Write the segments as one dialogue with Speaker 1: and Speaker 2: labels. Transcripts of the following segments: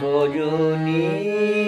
Speaker 1: সজনী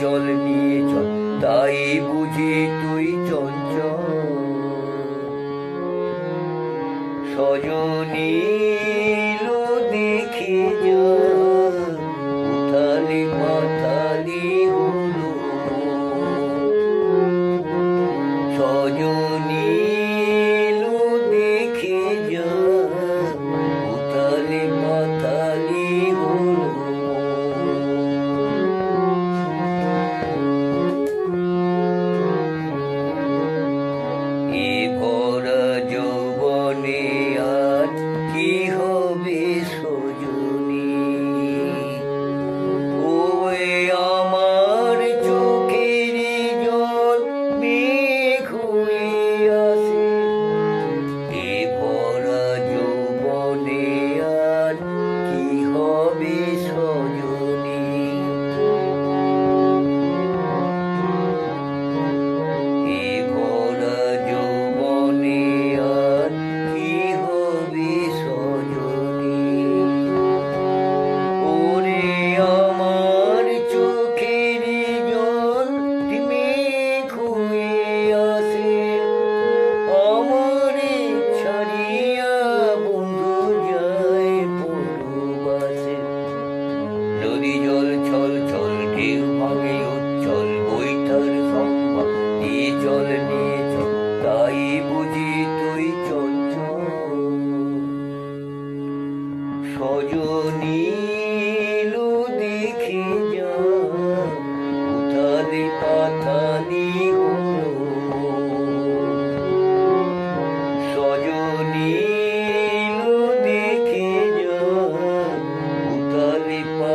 Speaker 1: চল নিয়ে চল। তাই বুঝি তুই চঞ্চল। সজনীল দেখে যা। উঠালি মাথালি হলো সজনীল